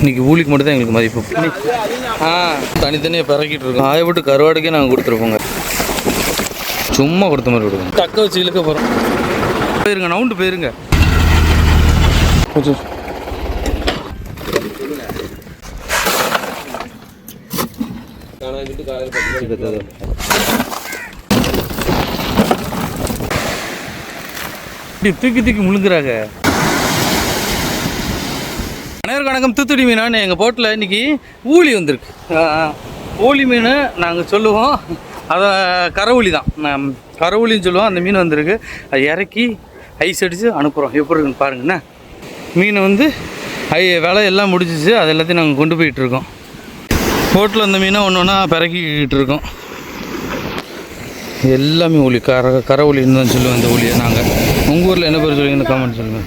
இன்னைக்கு ஊழிக்கு மட்டும் தான் எங்களுக்கு மதிப்பு. ஆ தனித்தனியாக பிறக்கிட்டு இருக்கோம். ஆய விட்டு கருவாடுக்கே நாங்கள் கொடுத்துருப்போங்க சும்மா கொடுத்த மாதிரி கொடுங்க தக்க வச்சு இழுக்க போகிறோம் போயிருங்க நவுண்டு போயிருங்க. கொஞ்சம். இப்படி தூக்கி தூக்கி முழுங்குறாங்க. அனைவருக்கும் வணக்கம் தூத்துடி மீனான்னு எங்கள் போட்டில் இன்றைக்கி ஊழி வந்திருக்கு. ஊழி ஊளி மீன் நாங்கள் சொல்லுவோம். அதை கரவுளி தான். கரவுளின்னு சொல்லுவோம். அந்த மீன் வந்திருக்கு. அது இறக்கி ஐஸ் அடித்து அனுப்புகிறோம் எப்படி இருக்குன்னு பாருங்கண்ணே மீன் வந்து ஐ விலை எல்லாம் முடிஞ்சிச்சு. அது எல்லாத்தையும் நாங்கள் கொண்டு போயிட்டுருக்கோம் போட்டில் அந்த மீனை ஒன்று ஒன்றா பிறக்கிக்கிட்டு இருக்கோம். எல்லாமே ஊழி. கர கரவுளின்னு தான் சொல்லுவோம். இந்த ஊழியை நாங்கள் உங்கள் ஊரில் என்ன பேர் சொல்லுவீங்கன்னு காமெண்ட் சொல்லுங்கள்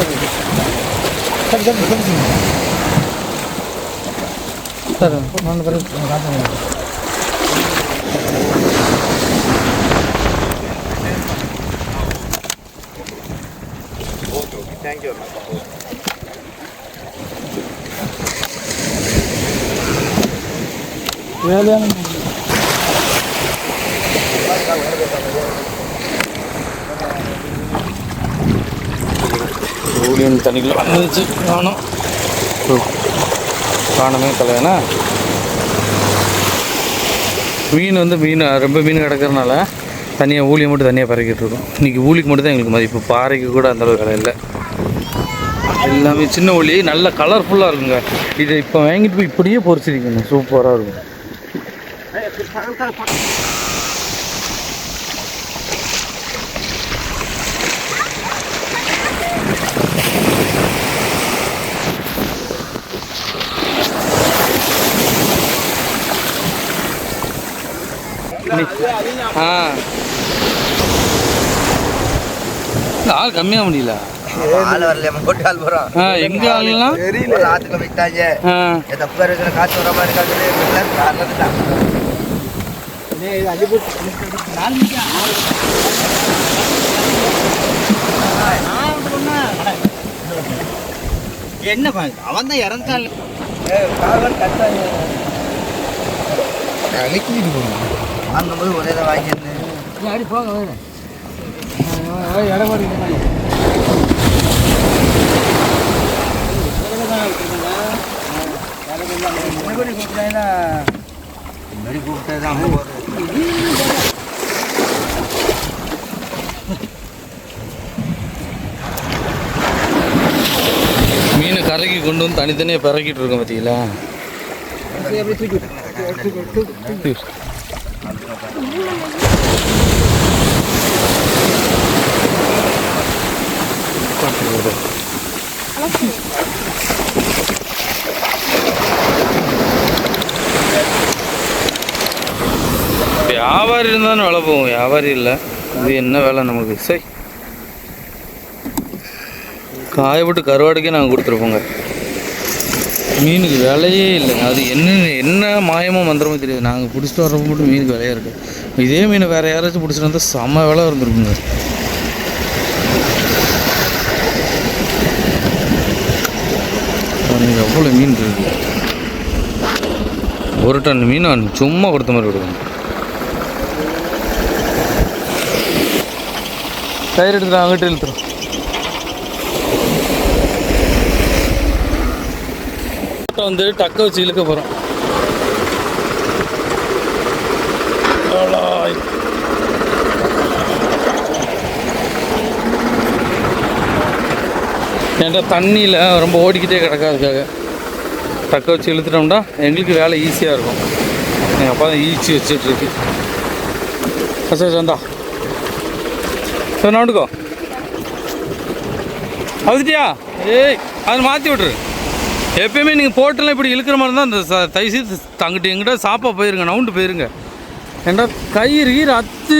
பண்ண என்ன போதுமா அள்ளிப்போடு அது அள்ளிப்போடு சார் நான் பிறகு வேலையான ஊழியன் தண்ணிக்குள்ள வந்துச்சு. காணும். காணமே தலையானா. மீன் வந்து மீன் ரொம்ப மீன் கிடக்கறனால தனியாக ஊழியை மட்டும் தனியாக பறக்கிட்டு இருக்கோம். இன்றைக்கி ஊழிக்கு மட்டும் தான் எங்களுக்கு மதிப்பு. பாறைக்கு கூட அந்த அளவுக்கு விலை இல்லை. எல்லாமே சின்ன ஊழி நல்ல கலர்ஃபுல்லாக இருக்குங்க. இதை இப்போ வாங்கிட்டு போய் இப்படியே பொரிச்சிருக்கணும் சூப்பராக இருக்கும். ஆ. இந்த ஆள் கம்மியாக முடியல. ஆள் வரல போட்டு ஆள் எங்கே ஆளுலாம் தெரியல. ஆத்துக்கு விட்டாங்க ஆ. தப்பு இருக்கிற காற்று வர மாதிரி தான் என்ன அவன் தான் இறந்தான் வாங்கும்போது ஒரே தான் வாங்கியிருந்தேன் அடி போங்க இடபாடு முன்னாடி கூப்பிட்டாங்கன்னா முன்னாடி கூப்பிட்டே தான் மீனை கரைக்கு கொண்டு வந்து தனித்தனியாக பிறக்கிட்டு இருக்கோம் பார்த்தீங்களா வியாபாரி இருந்தாலும் வேலை போகும். வியாபாரி இல்லை. இது என்ன வேலை நமக்கு? சரி காயப்பட்டு கருவாடுக்கே நாங்கள் கொடுத்துருப்போங்க. மீனுக்கு விலையே இல்லைங்க அது என்ன என்ன மாயமோ மந்திரமோ தெரியாது. நாங்கள் பிடிச்சிட்டு வரப்போ மட்டும் மீனுக்கு விலையாக இருக்குது இதே மீனை வேறு யாராச்சும் பிடிச்சிட்டு வந்தால் செம்ம விலை இருந்திருக்குங்க. பாருங்க எவ்வளோ மீன் இருக்கு. ஒரு டன் மீன் சும்மா கொடுத்த மாதிரி கொடுக்கணும் கயிறு எடுத்துட்டு அங்கிட்டு இழுத்துரும் வந்து டக்க வச்சு இழுக்க போகிறோம் ஏன்டா தண்ணியில் ரொம்ப ஓடிக்கிட்டே கிடக்காதுக்காக. தக்க வச்சு இழுத்துட்டோம்னா எங்களுக்கு வேலை ஈஸியாக இருக்கும். எங்கள் அப்பா தான் ஈச்சி வச்சுட்ருக்கு சரி சந்தா சரி நோண்டுக்கோ அதுட்டியா ஏய் அதை மாற்றி விட்ரு எப்பயுமே நீங்கள் போட்டெல்லாம் இப்படி இழுக்கிற மாதிரி தான் அந்த தை தயவுசெய்து தங்கிட்டு எங்கிட்ட சாப்பாக போயிருங்க நவுண்டு போயிருங்க. ஏன்டா கயிறு கீர் அத்து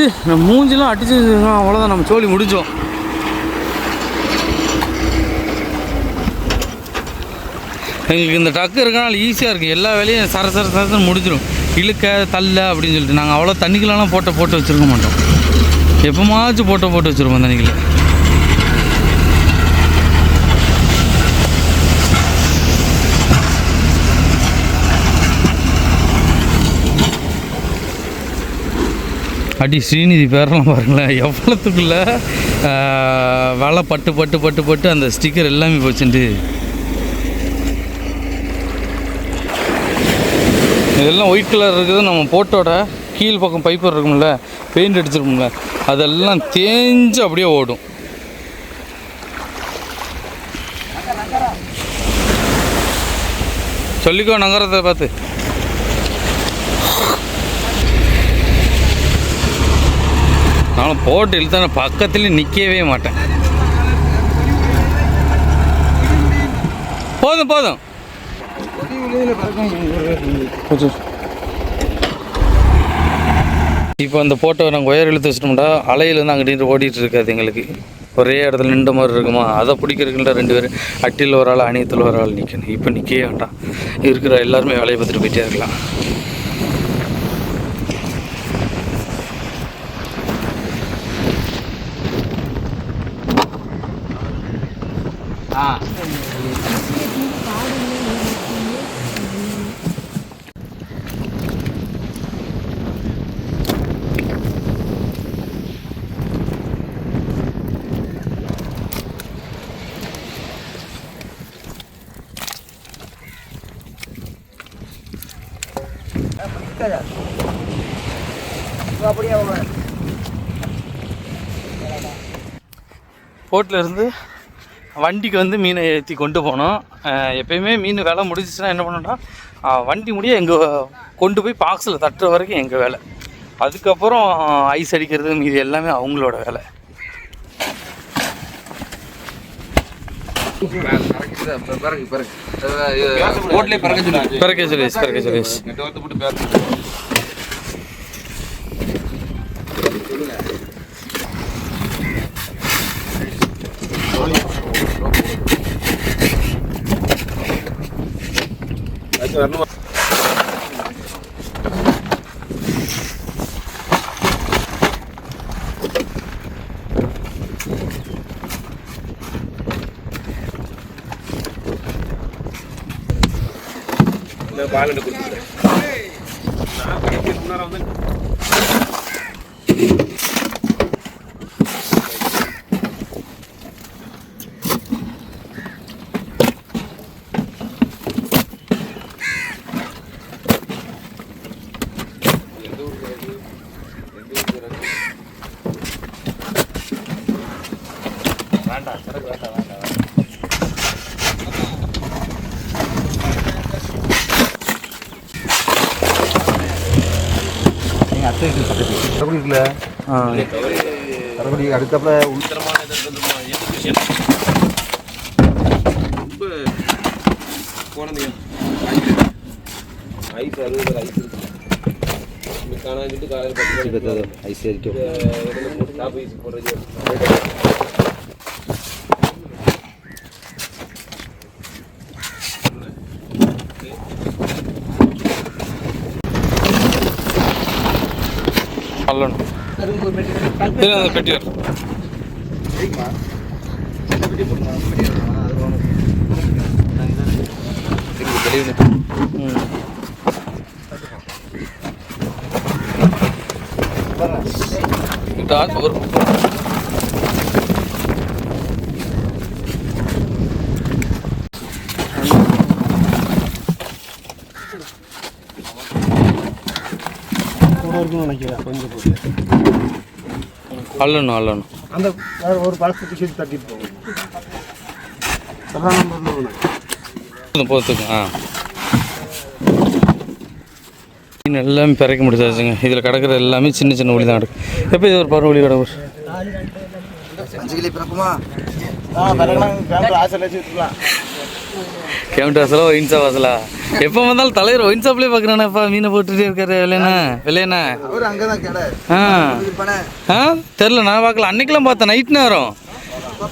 மூஞ்சிலாம் அடிச்சு அவ்வளோதான் நம்ம சோழி முடிஞ்சோம். எங்களுக்கு இந்த டக்கு இருக்கனால ஈஸியாக இருக்குது எல்லா வேலையும் சர சர சரசன் முடிஞ்சிடும் இழுக்க தள்ள அப்படின்னு சொல்லிட்டு. நாங்கள் அவ்வளோ தண்ணிக்கெலாம் போட்டோ போட்டு வச்சுருக்க மாட்டோம். எப்போமாச்சும் போட்டோ போட்டு வச்சுருப்போம் தண்ணிக்கில் அடி ஸ்ரீநிதி பேரெல்லாம் பாருங்களேன். எவ்வளோத்துக்குள்ள வெலை பட்டு பட்டு பட்டு பட்டு அந்த ஸ்டிக்கர் எல்லாமே போச்சுண்டு. இதெல்லாம் ஒயிட் கலர் இருக்குது. நம்ம போட்டோட கீழ் பக்கம் பைப்பர் இருக்கும்ல பெயிண்ட் அடிச்சிருக்கும்ல அதெல்லாம் தேஞ்சு அப்படியே ஓடும். சொல்லிக்கோ நகரத்தை பார்த்து. நானும் போட்டு இழுத்தா பக்கத்துலேயும் நிற்கவே மாட்டேன். போதும் போதும். இப்போ அந்த போட்டோ நாங்கள் ஒயர் இழுத்து வச்சிட்டோம்டா அலையிலேருந்து அங்கே நின்று ஓடிட்டு இருக்காது எங்களுக்கு. ஒரே இடத்துல நின்ற மாதிரி இருக்குமா? அதை பிடிக்கிறதுக்குள்ள ரெண்டு பேரும். அட்டியில் ஒரு ஆள் அணியத்தில் ஒரு ஆள் நிற்கணும் இப்போ நிற்கவே வேண்டாம். இருக்கிற எல்லாருமே வேலையை பார்த்துட்டு போயிட்டே இருக்கலாம். அப்படியே அவங்க போட்டில் இருந்து வண்டிக்கு வந்து மீனை ஏற்றி கொண்டு போனோம். எப்பயுமே மீன் வேலை முடிஞ்சிச்சுன்னா என்ன பண்ணோம்னா அஹ் வண்டி முடிய எங்கள் கொண்டு போய் பாக்ஸில் தட்டுற வரைக்கும் எங்கள் வேலை. அதுக்கப்புறம் ஐஸ் அடிக்கிறது மீதி எல்லாமே அவங்களோட வேலை. பிறகு பிறகு போட்லேயே பிறகு சொன்னாங்க பிறக்க சுரேஷ் பிறக்க சுரேஷ் கரகுடி இருக்குல்ல? கரகுடி அடுத்தப்பல ஐஸ் அறுபது ஐஸ் இருக்கு காணாஞ்சிட்டு காலையில் பத்து ஐஸ் இருக்கும் போடுறது சொல்லணும் இல்லை அந்த ஒரு வரும். ம் இதான் வரும் அல்லணும் அல்லணும் அந்த வேற ஒரு பாக்ஸ் டிக்கெட் தட்டிட்டு போகும் அதான் ஆ. மீன் எல்லாமே பிறக்க முடிச்சாச்சுங்க இதில் கிடக்குற எல்லாமே சின்ன சின்ன ஒளி தான் கிடக்கு. எப்போ இது ஒரு பருவ ஒளி கிடக்கு? அஞ்சு கிலோ பிறக்குமா ஆ பிறகுலாம் கேமரா ஆசை வச்சு விட்டுலாம் கேமிட்டு வாசலா ஒயின் ஷாப் வாசலா? எப்போ வந்தாலும் தலைவர் ஒயின் ஷாப்லேயே பார்க்குறானேப்பா மீனை போட்டுட்டே இருக்காரு தான் கடை. ஆ. ஆ? தெரில நான் பார்க்கல. அன்னைக்கெல்லாம் பார்த்தேன் நைட் நேரம்.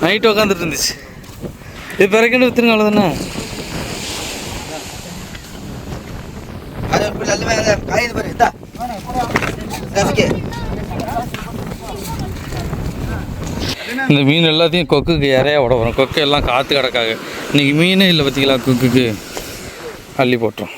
நைட் உட்காந்துட்டு இருந்துச்சு. இது பிறகுன்னு வித்துருங்க அவ்வளோதானே அது இப்படி எல்லாமே காயுது பாரு இந்த மீன் எல்லாத்தையும் கொக்குக்கு இறையா விட வரும் கொக்கு எல்லாம் காற்று கிடக்காது. இன்றைக்கி மீனே இல்லை பார்த்தீங்களா கொக்குக்கு? அள்ளி போட்டுரும்.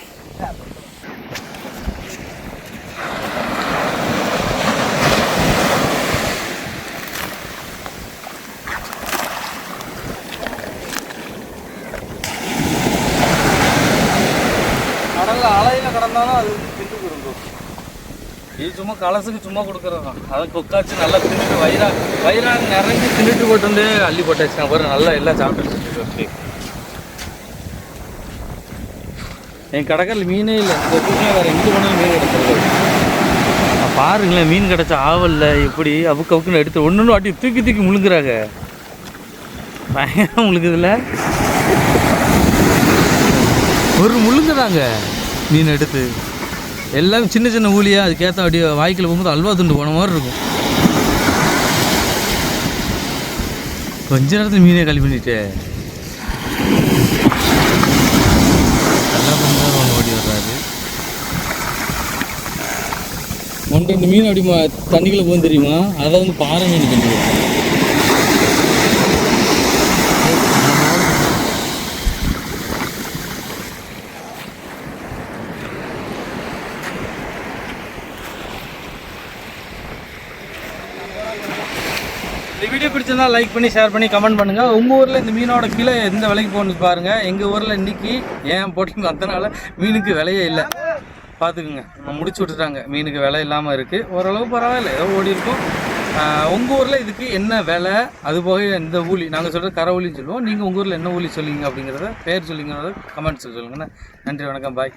கடல்ல அலையில கடந்தாலும் அது திண்டு இது சும்மா கலசுக்கு சும்மா கொடுக்குறது தான் அதை கொக்காச்சு நல்லா தின்னுட்டு வயிறா வயிறா நிறைஞ்சு தின்னுட்டு போட்டு வந்து அள்ளி போட்டாச்சு அப்புறம் நல்லா எல்லாம் சாப்பிட்டு ஓகே என் கடைக்காரில் மீனே இல்லை. இந்த வேறு எங்கே போனாலும் மீன் கிடச்சிருக்கு பாருங்களேன் மீன் கிடச்ச ஆவல்ல எப்படி அவுக்கு அவுக்குன்னு எடுத்து ஒன்று ஒன்று வாட்டி தூக்கி தூக்கி முழுங்குறாங்க. பயங்கரம் முழுங்குதுல ஒரு முழுங்குறாங்க மீன் எடுத்து. எல்லாமே சின்ன சின்ன ஊழியாக அதுக்கேற்ற அப்படியே வாய்க்கில் போகும்போது அல்வா துண்டு போன மாதிரி இருக்கும். கொஞ்ச நேரத்தில் மீனே களி பண்ணிட்டு. நல்லா பண்ணுறாரு ஒன்று ஓடி வர்றாரு. ஒன்று ரெண்டு மீன் அப்படி தண்ணிக்குள்ளே போகும் தெரியுமா? அதை வந்து பாறை மீன் பண்ணி இந்த பிடிச்சிருந்தா லைக் பண்ணி ஷேர் பண்ணி கமெண்ட் பண்ணுங்க. உங்க ஊர்ல இந்த மீனோட கிலோ எந்த விலைக்கு போகணும்னு பாருங்க. எங்க ஊர்ல இன்னைக்கு ஏன் போட்டிங்க? அத்தனால மீனுக்கு விலையே இல்லை. பார்த்துக்குங்க நம்ம முடிச்சு விட்டுட்டாங்க. மீனுக்கு விலை இல்லாமல் இருக்குது ஓரளவு பரவாயில்ல. ஏதோ ஓடி இருக்கும். உங்கள் ஊரில் இதுக்கு என்ன விலை? அது போக இந்த ஊலி நாங்கள் சொல்கிறது கரை ஊலின்னு சொல்லுவோம். நீங்கள் உங்கள் ஊரில் என்ன ஊலி சொல்லிங்க அப்படிங்கிறத பேர் சொல்லிங்கிறத கமெண்ட்ஸில் சொல்லுங்கண்ணா நன்றி வணக்கம். பாய்